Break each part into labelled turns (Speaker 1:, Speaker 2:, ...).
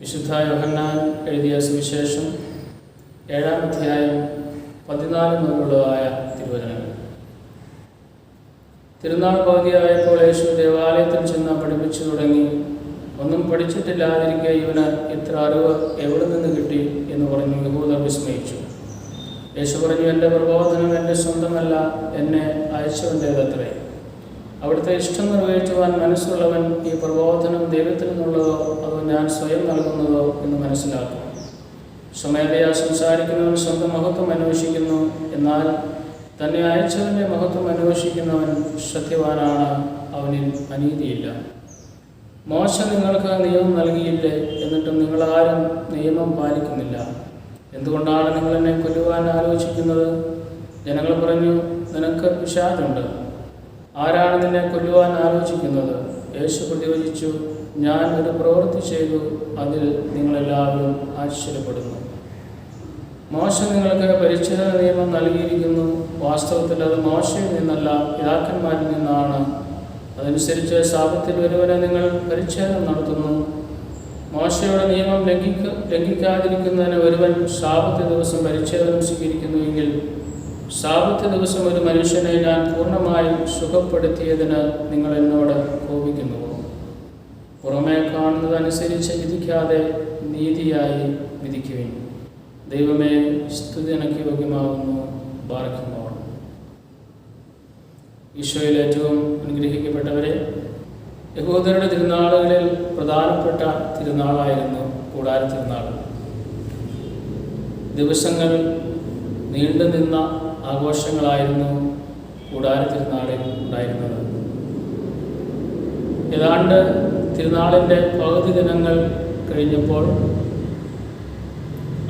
Speaker 1: വിശുദ്ധ യോഹന്നാൻ എഴുതിയ സുവിശേഷം ഏഴാം അധ്യായം പതിനാല് മുതലുള്ളതായ തിരുവചനങ്ങൾ. തിരുനാൾ പകുതിയായപ്പോൾ യേശു ദേവാലയത്തിൽ ചെന്ന് പഠിപ്പിച്ചു തുടങ്ങി. ഒന്നും പഠിച്ചിട്ടില്ലാതിരിക്കെ ഇവന് ഇത്ര അറിവ് എവിടെ നിന്ന് കിട്ടി എന്ന് പറഞ്ഞു യഹൂദർ വിസ്മയിച്ചു. യേശു പറഞ്ഞു എന്റെ പ്രബോധനം എന്റെ സ്വന്തമല്ല എന്നെ അയച്ചവന്റേതത്രേ അവിടുത്തെ ഇഷ്ടം നിറവേറ്റുവാൻ മനസ്സുള്ളവൻ ഈ പ്രബോധനം ദൈവത്തിൽ നിന്നുള്ളതോ അതോ ഞാൻ സ്വയം നൽകുന്നതോ എന്ന് മനസ്സിലാക്കും. സ്വമേധയാ സംസാരിക്കുന്നവൻ സ്വന്തം മഹത്വം അന്വേഷിക്കുന്നു. എന്നാൽ തന്നെ അയച്ചവന്റെ മഹത്വം അന്വേഷിക്കുന്നവൻ സത്യവാനാണ്. അവനിൽ അനീതിയില്ല. മോശ നിങ്ങൾക്ക് നിയമം നൽകിയില്ലേ? എന്നിട്ടും നിങ്ങളാരും നിയമം പാലിക്കുന്നില്ല. എന്തുകൊണ്ടാണ് നിങ്ങൾ എന്നെ കൊല്ലുവാൻ ആലോചിക്കുന്നത്? ജനങ്ങൾ പറഞ്ഞു നിനക്ക് വിഷാദുണ്ട് ആരാണ് നിന്നെ കൊല്ലുവാൻ ആലോചിക്കുന്നത്? യേശു പ്രതിവചിച്ചു ഞാൻ ഒരു പ്രവൃത്തി ചെയ്തു അതിൽ നിങ്ങളെല്ലാവരും ആശ്ചര്യപ്പെടുന്നു. മോശം നിങ്ങൾക്ക് പരിച്ഛേദ നിയമം നൽകിയിരിക്കുന്നു. വാസ്തവത്തിൽ അത് മോശയിൽ നിന്നല്ല പിതാക്കന്മാരിൽ നിന്നാണ്. അതനുസരിച്ച് സാപത്തിൽ ഒരുവനെ നിങ്ങൾ പരിച്ഛേദം നടത്തുന്നു. മോശയുടെ നിയമം ലംഘിക്ക ലംഘിക്കാതിരിക്കുന്നതിന് ഒരുവൻ ശാപത്തെ ദിവസം പരിച്ഛേദം സ്വീകരിക്കുന്നുവെങ്കിൽ സാപത്ത് ദിവസം ഒരു മനുഷ്യനെ ഞാൻ പൂർണമായും സുഖപ്പെടുത്തിയതിന് നിങ്ങൾ എന്നോട് കോപിക്കുന്നുവോ പുറമേ കാണുന്നതനുസരിച്ച് വിധിക്കാതെ നീതിയായി വിധിക്കുകയും ദൈവമേ സ്തുതി എനിക്ക് യോഗ്യമാകുന്നു. ബാറക്കുമ്പോൾ ഈശോയിൽ ഏറ്റവും അനുഗ്രഹിക്കപ്പെട്ടവരെ യഹൂദരുടെ തിരുനാളുകളിൽ പ്രധാനപ്പെട്ട തിരുനാളായിരുന്നു കൂടാര തിരുനാൾ. ദിവസങ്ങൾ നീണ്ടു നിന്ന ആഘോഷങ്ങളായിരുന്നു കൂടാര തിരുനാളിൽ ഉണ്ടായിരുന്നത്. ഏതാണ്ട് തിരുനാളിന്റെ പകുതി ദിനങ്ങൾ കഴിഞ്ഞപ്പോൾ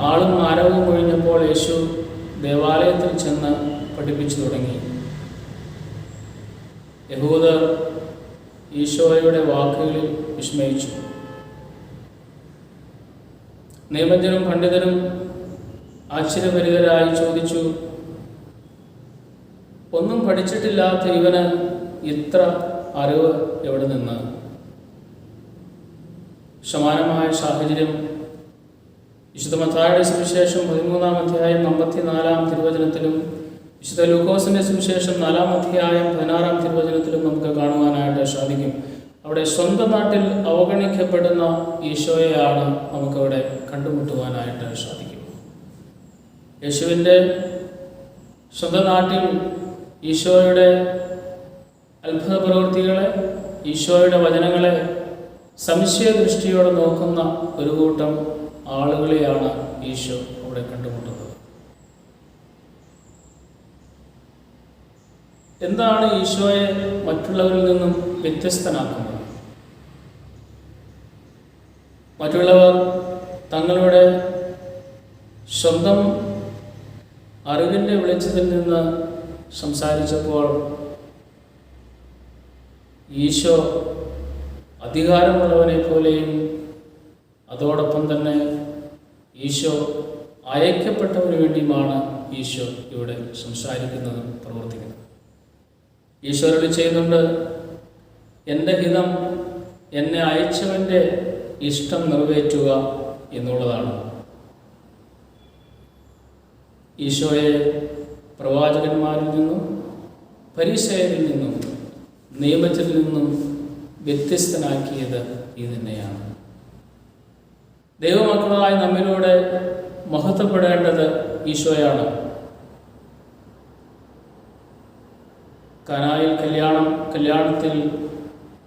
Speaker 1: ആളും ആരവും ഒഴിഞ്ഞപ്പോൾ യേശു ദേവാലയത്തിൽ ചെന്ന് പഠിപ്പിച്ചു തുടങ്ങി. യഹൂദർ ഈശോയുടെ വാക്കുകളിൽ വിസ്മയിച്ചു. നിയമജ്ഞനും പണ്ഡിതനും ആശ്ചര്യപരിതരായി ചോദിച്ചു ഒന്നും പഠിച്ചിട്ടില്ലാത്ത ഇവന് ഇത്ര അറിവ് എവിടെ നിന്ന്? സമാനമായ സാഹചര്യം. വിശുദ്ധ മത്തായുടെ സുവിശേഷം പതിമൂന്നാം അധ്യായം അമ്പത്തിനാലാം തിരുവചനത്തിലും വിശുദ്ധ ലൂക്കോസിന്റെ സുവിശേഷം നാലാം അധ്യായം പതിനാറാം തിരുവചനത്തിലും നമുക്ക് കാണുവാനായിട്ട് സാധിക്കും. അവിടെ സ്വന്തം നാട്ടിൽ അവഗണിക്കപ്പെടുന്ന ഈശോയെയാണ് നമുക്കവിടെ കണ്ടുമുട്ടുവാനായിട്ട് സാധിക്കും. യേശുവിന്റെ സ്വന്തം നാട്ടിൽ ഈശോയുടെ അത്ഭുത പ്രവൃത്തികളെ ഈശോയുടെ വചനങ്ങളെ സംശയദൃഷ്ടിയോടെ നോക്കുന്ന ഒരു കൂട്ടം ആളുകളെയാണ് ഈശോ അവിടെ കണ്ടുമുട്ടുന്നത്. എന്താണ് ഈശോയെ മറ്റുള്ളവരിൽ നിന്നും വ്യത്യസ്തനാക്കുന്നത്? മറ്റുള്ളവർ തങ്ങളുടെ സ്വന്തം അറിവിന്റെ വെളിച്ചത്തിൽ നിന്ന് സംസാരിച്ചപ്പോൾ ഈശോ അധികാരമുള്ളവനെ പോലെയും അതോടൊപ്പം തന്നെ ഈശോ അയക്കപ്പെട്ടവന് വേണ്ടിയുമാണ് ഈശോ ഇവിടെ സംസാരിക്കുന്നതും പ്രവർത്തിക്കുന്നത്. ഈശോരോട് ചെയ്യുന്നുണ്ട് എന്റെ ഹിതം എന്നെ അയച്ചവന്റെ ഇഷ്ടം നിറവേറ്റുക എന്നുള്ളതാണ്. ഈശോയെ പ്രവാചകന്മാരിൽ നിന്നും പരിസയരിൽ നിന്നും നിയമത്തിൽ നിന്നും വ്യത്യസ്തനാക്കിയത് ഇത് തന്നെയാണ്. ദൈവമക്കളായ നമ്മിലൂടെ മഹത്വപ്പെടേണ്ടത് ഈശോയാണ്. കനായിൽ കല്യാണം കല്യാണത്തിൽ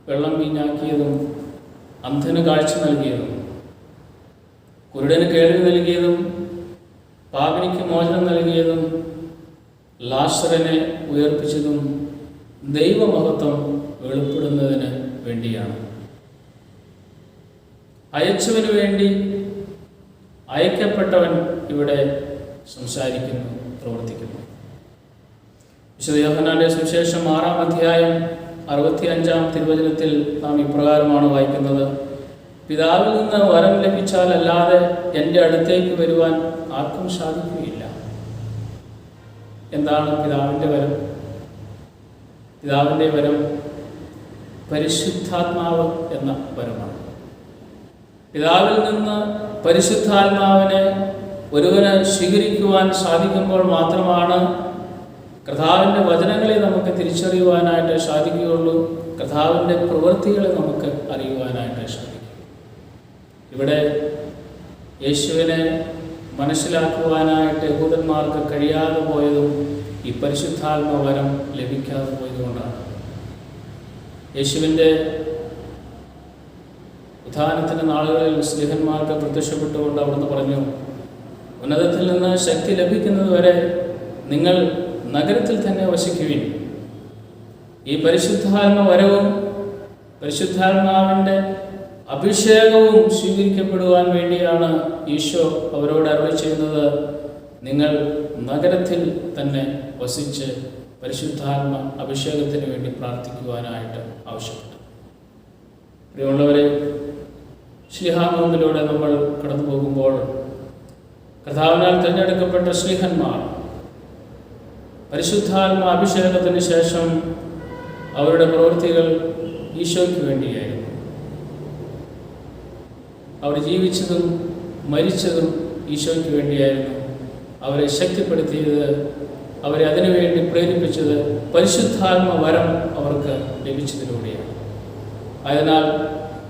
Speaker 1: വെള്ളം വീഞ്ഞാക്കിയതും അന്ധന് കാഴ്ച നൽകിയതും കുരുടന് കേൾവി നൽകിയതും പാപിനിക്ക് മോചനം നൽകിയതും ലാസറിനെ ഉയർപ്പിച്ചതും ദൈവമഹത്വം വെളിപ്പെടുന്നതിന് വേണ്ടിയാണ്. അയച്ചവന് വേണ്ടി അയക്കപ്പെട്ടവൻ ഇവിടെ സംസാരിക്കുന്നു പ്രവർത്തിക്കുന്നു. വിശുദ്ധ സുശേഷം സുവിശേഷം ആറാം അധ്യായം അറുപത്തി അഞ്ചാം തിരുവചനത്തിൽ നാം ഇപ്രകാരമാണ് വായിക്കുന്നത്. പിതാവിൽ നിന്ന് വരം ലഭിച്ചാൽ അല്ലാതെ എന്റെ അടുത്തേക്ക് വരുവാൻ ആർക്കും സാധിക്കുകയില്ല. എന്താണ് പിതാവിന്റെ വരം? പിതാവിന്റെ വരം പരിശുദ്ധാത്മാവ് എന്ന വരമാണ്. പിതാവിൽ നിന്ന് പരിശുദ്ധാത്മാവിനെ ഒരുവന് സ്വീകരിക്കുവാൻ സാധിക്കുമ്പോൾ മാത്രമാണ് കർത്താവിന്റെ വചനങ്ങളെ നമുക്ക് തിരിച്ചറിയുവാനായിട്ട് സാധിക്കുകയുള്ളൂ. കർത്താവിന്റെ പ്രവൃത്തികളെ നമുക്ക് അറിയുവാനായിട്ട് സാധിക്കും. ഇവിടെ യേശുവിനെ മനസ്സിലാക്കുവാനായിട്ട് യഹൂദന്മാർക്ക് കഴിയാതെ പോയതും ഈ പരിശുദ്ധാത്മവരം ലഭിക്കാതെ പോയതുകൊണ്ടാണ് യേശുവിന്റെ ഉത്ഥാനത്തിന്റെ നാളുകളിൽ സ്നേഹന്മാർക്ക് പ്രത്യക്ഷപ്പെട്ടുകൊണ്ട് അവിടുന്ന് പറഞ്ഞു ഉന്നതത്തിൽ നിന്ന് ശക്തി ലഭിക്കുന്നതുവരെ നിങ്ങൾ നഗരത്തിൽ തന്നെ വസിക്കുവിൻ. ഈ പരിശുദ്ധാത്മ വരവും പരിശുദ്ധാത്മാവിന്റെ അഭിഷേകവും സ്വീകരിക്കപ്പെടുവാൻ വേണ്ടിയാണ് ഈശോ അവരോട് അരുളി ചെയ്യുന്നത്. നിങ്ങൾ നഗരത്തിൽ തന്നെ വസിച്ച് പരിശുദ്ധാത്മ അഭിഷേകത്തിന് വേണ്ടി പ്രാർത്ഥിക്കുവാനായിട്ട് ആവശ്യപ്പെട്ടു. പ്രിയമുള്ളവരെ ശ്രീഹാനോമിലൂടെ നമ്മൾ കടന്നു പോകുമ്പോൾ കർത്താവിനാൽ തിരഞ്ഞെടുക്കപ്പെട്ട ശ്രീഹന്മാർ പരിശുദ്ധാത്മ അഭിഷേകത്തിന് ശേഷം അവരുടെ പ്രവൃത്തികൾ ഈശോയ്ക്ക് വേണ്ടിയായിരുന്നു. അവർ ജീവിച്ചതും മരിച്ചതും ഈശോയ്ക്ക് വേണ്ടിയായിരുന്നു. അവരെ ശക്തിപ്പെടുത്തിയത് അവരെ അതിനുവേണ്ടി പ്രേരിപ്പിച്ചത് പരിശുദ്ധാത്മ വരം അവർക്ക് ലഭിച്ചതിലൂടെയാണ്. അതിനാൽ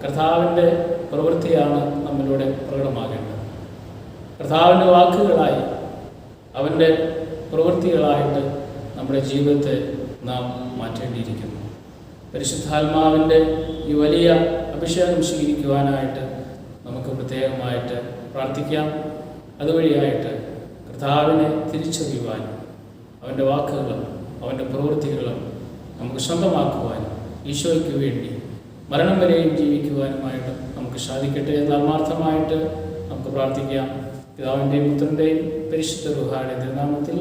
Speaker 1: കർത്താവിന്റെ പ്രവൃത്തിയാണ് നമ്മിലൂടെ പ്രകടമാകേണ്ടത്. കർത്താവിന്റെ വാക്കുകളായി അവന്റെ പ്രവൃത്തികളായിട്ട് നമ്മുടെ ജീവിതത്തെ നാം മാറ്റേണ്ടിയിരിക്കുന്നു. പരിശുദ്ധാത്മാവിന്റെ ഈ വലിയ അഭിഷേകം സ്വീകരിക്കുവാനായിട്ട് പ്രത്യേകമായിട്ട് പ്രാർത്ഥിക്കാം. അതുവഴിയായിട്ട് കർത്താവിനെ തിരിച്ചറിയുവാനും അവന്റെ വാക്കുകളും അവന്റെ പ്രവൃത്തികളും നമുക്ക് സ്വന്തമാക്കുവാനും ഈശോയ്ക്ക് വേണ്ടി മരണം വരെയും ജീവിക്കുവാനുമായിട്ട് നമുക്ക് സാധിക്കട്ടെ എന്ന് ആത്മാർത്ഥമായിട്ട് നമുക്ക് പ്രാർത്ഥിക്കാം. പിതാവിന്റെയും പുത്രന്റെയും പരിശുദ്ധ റുഹായുടെ നാമത്തിൽ